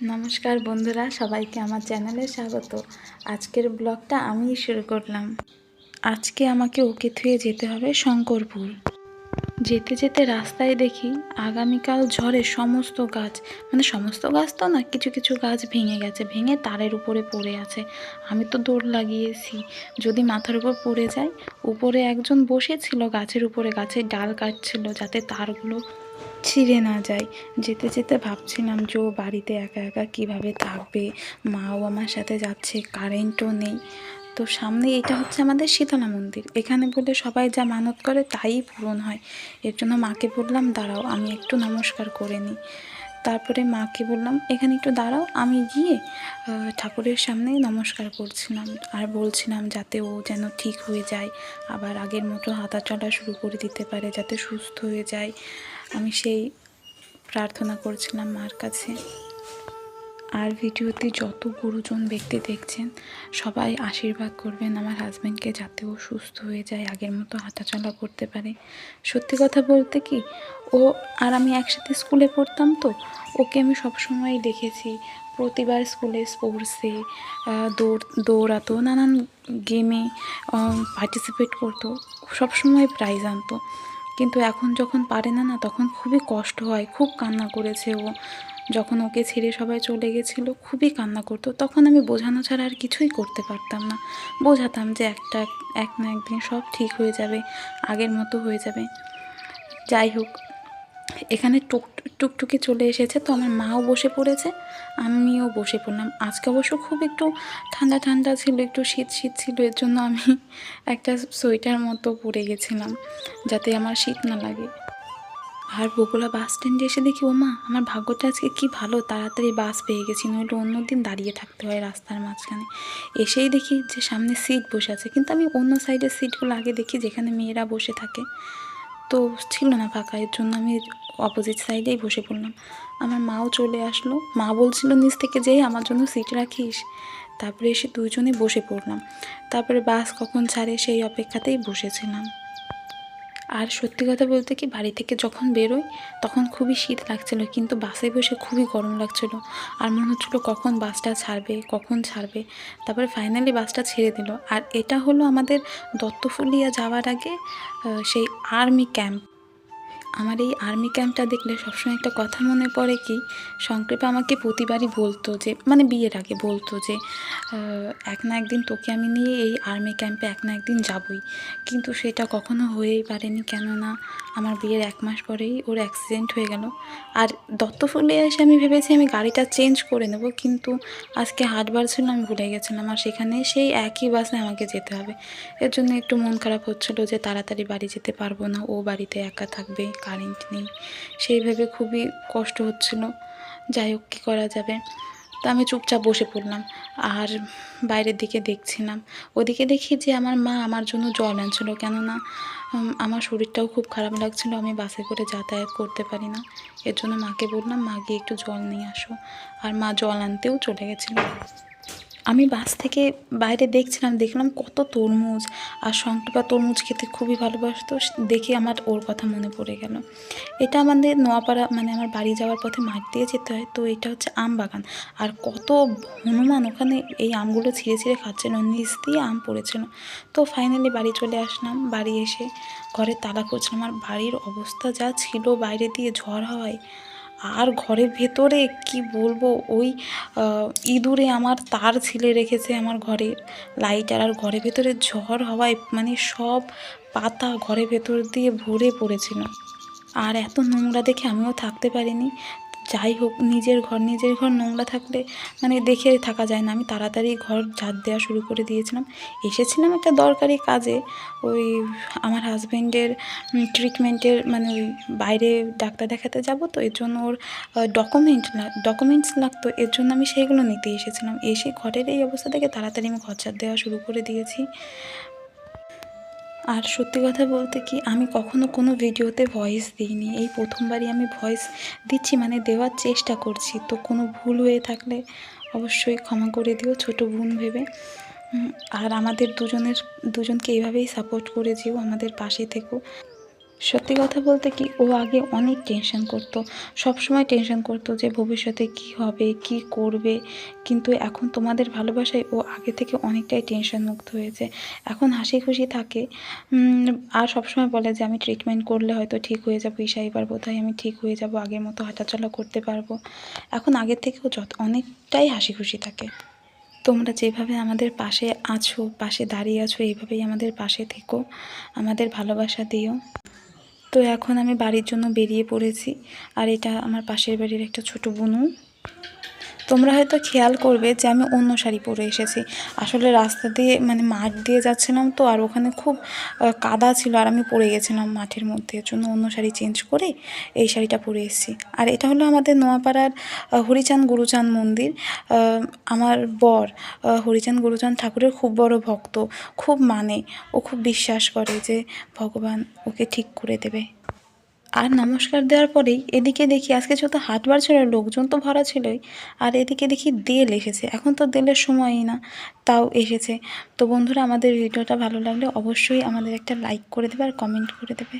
নমস্কার বন্ধুরা, সবাইকে আমার চ্যানেলে স্বাগত। আজকের ব্লগটা আমিই শুরু করলাম। আজকে আমাকে ওকে থুয়ে যেতে হবে শঙ্করপুর। যেতে যেতে রাস্তায় দেখি আগামীকাল ঝড়ে সমস্ত গাছ মানে সমস্ত গাছ তো না, কিছু কিছু গাছ ভেঙে গেছে, ভেঙে তারের উপরে পড়ে আছে। আমি তো দৌড় লাগিয়েছি। যদি মাথার উপর পড়ে যায়, উপরে একজন বসেছিল, গাছের উপরে গাছের ডাল কাটছিল যাতে তারগুলো ছিঁড়ে না যায়। যেতে যেতে ভাবছিলাম যে ও বাড়িতে একা একা কীভাবে থাকবে, মাও আমার সাথে যাচ্ছে কারেন্টও নেই। তো সামনে এটা হচ্ছে আমাদের শীতলা মন্দির। এখানে বলে সবাই যা মানত করে তাই পূরণ হয়। এর জন্য মাকে বললাম, দাঁড়াও, আমি একটু নমস্কার করে নিই। তারপরে মাকে বললাম, এখানে একটু দাঁড়াও, আমি গিয়ে ঠাকুরের সামনে নমস্কার করছিলাম। আর বলছিলাম যাতে ও যেন ঠিক হয়ে যায়। আবার আগের মতো হাঁটা চলা শুরু করে দিতে পারে, যাতে সুস্থ হয়ে যায়। আমি সেই প্রার্থনা করছিলাম মার কাছে। আর ভিডিওতে যত গুরুজন ব্যক্তি দেখছেন, সবাই আশীর্বাদ করবেন আমার হাজব্যান্ডকে যাতে ও সুস্থ হয়ে যায়, আগের মতো হাঁটাচলা করতে পারে। সত্যি কথা বলতে কি, ও আর আমি একসাথে স্কুলে পড়তাম তো, ওকে আমি সবসময় দেখেছি। প্রতিবার স্কুলে স্পোর্টসে দৌড়, দৌড়াতো, নানান গেমে পার্টিসিপেট করতো, সবসময় প্রাইজ আনতো। কিন্তু এখন যখন পারে না না, তখন খুবই কষ্ট হয়, খুব কান্না করেছে ও। যখন ওকে ছেড়ে সবাই চলে গেছিল, খুবই কান্না করতো। তখন আমি বোঝানো ছাড়া আর কিছুই করতে পারতাম না। বোঝাতাম যে একটা, এক না একদিন সব ঠিক হয়ে যাবে, আগের মতো হয়ে যাবে। যাই হোক এখানে টুক, টুকটুকি চলে এসেছে, তো আমার মাও বসে পড়েছে, আমিও বসে পড়লাম। আজকে অবশ্য খুব একটু ঠান্ডা ঠান্ডা ছিল, একটু শীত শীত ছিল, এর জন্য আমি একটা সোয়েটার মতো পরে গেছিলাম, যাতে আমার শীত না লাগে। আর বগুড়া বাস স্ট্যান্ডে এসে দেখি, ও মা, আমার ভাগ্যটা আজকে কি ভালো, তাড়াতাড়ি বাস পেয়ে গেছি, নইলে অন্য দিন দাঁড়িয়ে থাকতে হয় রাস্তার মাঝখানে। এসেই দেখি যে সামনে সিট বসে আছে, কিন্তু আমি অন্য সাইডের সিটগুলো আগে দেখি, যেখানে মেয়েরা বসে থাকে। তো ছিল না ফাঁকা, এর জন্য আমি অপোজিট সাইডেই বসে পড়লাম। আমার মাও চলে আসলো। মা বলছিল, নিচ থেকে যেই আমার জন্য সিট রাখিস। তারপরে এসে দুজনে বসে পড়লাম। তারপরে বাস কখন ছাড়ে সেই অপেক্ষাতেই বসেছিলাম। আর সত্যি কথা বলতে কি, বাড়ি থেকে যখন বেরোই, তখন খুবই শীত লাগছিল, কিন্তু বাসে বসে খুবই গরম লাগছিল। আর মনে হচ্ছিল কখন বাসটা ছাড়বে, কখন ছাড়বে। তারপরে ফাইনালি বাসটা ছেড়ে দিল। আর এটা হলো আমাদের দত্তফুলিয়া যাওয়ার আগে সেই আর্মি ক্যাম্প আমার এই আর্মি ক্যাম্পটা দেখলে সবসময় একটা কথা মনে পড়ে কি, সংক্ষেপে আমাকে প্রতিবারই বলতো যে মানে বিয়ের আগে বলতো যে এক না একদিন তোকে আমি নিয়ে এই আর্মি ক্যাম্পে এক না একদিন যাবই। কিন্তু সেটা কখনো হয়েই পারেনি কেননা আমার বিয়ের এক মাস পরেই ওর অ্যাক্সিডেন্ট হয়ে গেল। আর দত্তফুলে এসে আমি ভেবেছি আমি গাড়িটা চেঞ্জ করে নেব, কিন্তু আজকে হাটবার ছিল আমি ভুলে গেছিলাম। আর সেখানে সেই একই বাসে আমাকে যেতে হবে। এর জন্য একটু মন খারাপ হচ্ছিল যে তাড়াতাড়ি বাড়ি যেতে পারব না, ও বাড়িতে একা থাকবে। কারেন্ট নেই। সেইভাবে খুবই কষ্ট হচ্ছিল। যাই হোক, কী করা যাবে? তা আমি চুপচাপ বসে পড়লাম। আর বাইরের দিকে দেখছিলাম। ওদিকে দেখি যে আমার মা আমার জন্য জল আনছিল। কেননা আমার শরীরটাও খুব খারাপ লাগছিল। আমি বাসে করে যাতায়াত করতে পারি না। এর জন্য মাকে বললাম, মা, গিয়ে একটু জল নিয়ে আসো। আর মা জল আনতেও চলে গেছিল। আমি বাস থেকে বাইরে দেখছিলাম, দেখলাম কত তরমুজ আর শঙ্করপা তরমুজ খেতে খুবই ভালোবাসতো। দেখে আমার ওর কথা মনে পড়ে গেল। এটা আমাদের নোয়াপাড়া মানে আমার বাড়ি যাওয়ার পথে মাঠ দিয়ে যেতে হয়, তো এটা হচ্ছে আম বাগান। আর কত হনুমান ওখানে এই আমগুলো ছিঁড়ে ছিঁড়ে খাচ্ছিল নিচ দিয়ে আম পড়েছিল। তো ফাইনালি বাড়ি চলে আসলাম, বাড়ি এসে ঘরে তালা করছিলাম আর বাড়ির অবস্থা যা ছিল, বাইরে দিয়ে ঝড় হওয়ায় আর ঘরের ভেতরে কি বলব? ওই ইঁদুরে আমার তার ছিলে রেখেছে আমার ঘরের লাইটার আর ঘরের ভেতরে ঝড় হওয়ায় মানে সব পাতা ঘরের ভেতর দিয়ে ভরে পড়েছিল। আর এত নোংরা দেখে আমিও থাকতে পারিনি। যাই হোক, নিজের ঘর নিজের ঘর নোংরা থাকলে মানে দেখে থাকা যায় না। আমি তাড়াতাড়ি ঘর ঝাড় দেওয়া শুরু করে দিয়েছিলাম। এসেছিলাম একটা দরকারি কাজে। ওই আমার হাজব্যান্ডের ট্রিটমেন্টের মানে ওই বাইরে ডাক্তার দেখাতে যাব তো, এর জন্য ওর ডকুমেন্ট ডকুমেন্টস লাগতো, এর জন্য আমি সেইগুলো নিতে এসেছিলাম। এসে ঘরের এই অবস্থা থেকে তাড়াতাড়ি আমি ঘর ঝাড় দেওয়া শুরু করে দিয়েছি। আর সত্যি কথা বলতে কি, আমি কখনো কোনো ভিডিওতে ভয়েস দিইনি। এই প্রথমবারই আমি ভয়েস দিচ্ছি মানে দেওয়ার চেষ্টা করছি। তো কোনো ভুল হয়ে থাকলে অবশ্যই ক্ষমা করে দিও, ছোট বোন ভেবে। আর আমাদের দুজনের, দুজনকে এইভাবেই সাপোর্ট করে যেও, আমাদের পাশে থেকো। সত্যি কথা বলতে কি, ও আগে অনেক টেনশন করতো। সব সময় টেনশন করতো যে ভবিষ্যতে কি হবে, কি করবে। কিন্তু এখন তোমাদের ভালোবাসায় ও আগে থেকে অনেকটাই টেনশন মুক্ত হয়েছে। এখন হাসি খুশি থাকে। আর সবসময় বলে যে আমি ট্রিটমেন্ট করলে হয়তো ঠিক হয়ে যাব ঈশা এবার বোধহয় আমি ঠিক হয়ে যাব, আগের মতো হাঁটাচলা করতে পারব। এখন আগের থেকেও যত, অনেকটাই হাসি খুশি থাকে। তোমরা যেভাবে আমাদের পাশে আছো, পাশে দাঁড়িয়ে আছো, এইভাবেই আমাদের পাশে থেকো। আমাদের ভালোবাসা দিও। তো এখন আমি বাড়ির জন্য বেরিয়ে পড়েছি। আর এটা আমার পাশের বাড়ির একটা ছোট বোনু। তোমরা হয়তো খেয়াল করবে যে আমি অন্য শাড়ি পরে এসেছি। আসলে রাস্তা দিয়ে মানে মাঠ দিয়ে যাচ্ছিলাম তো, আর ওখানে খুব কাদা ছিল, আর আমি পরে গেছিলাম মাঠের মধ্যে। জন্য অন্য শাড়ি চেঞ্জ করে এই শাড়িটা পরে এসেছি। আর এটা হলো আমাদের নোয়াপাড়ার হরিচাঁদ গুরুচাঁদ মন্দির। আমার বর হরিচাঁদ গুরুচাঁদ ঠাকুরের খুব বড় ভক্ত, খুব মানে ও খুব বিশ্বাস করে যে ভগবান ওকে ঠিক করে দেবে। আর নমস্কার দেওয়ার পরেই এদিকে দেখি আজকে যত হাটবার ছিল, লোকজন তো ভরা ছিলই। আর এদিকে দেখি দেল এসেছে। এখন তো দেলের সময়ই না, তাও এসেছে। তো বন্ধুরা, আমাদের ভিডিওটা ভালো লাগলে অবশ্যই আমাদের একটা লাইক করে দেবে আর কমেন্ট করে দেবে।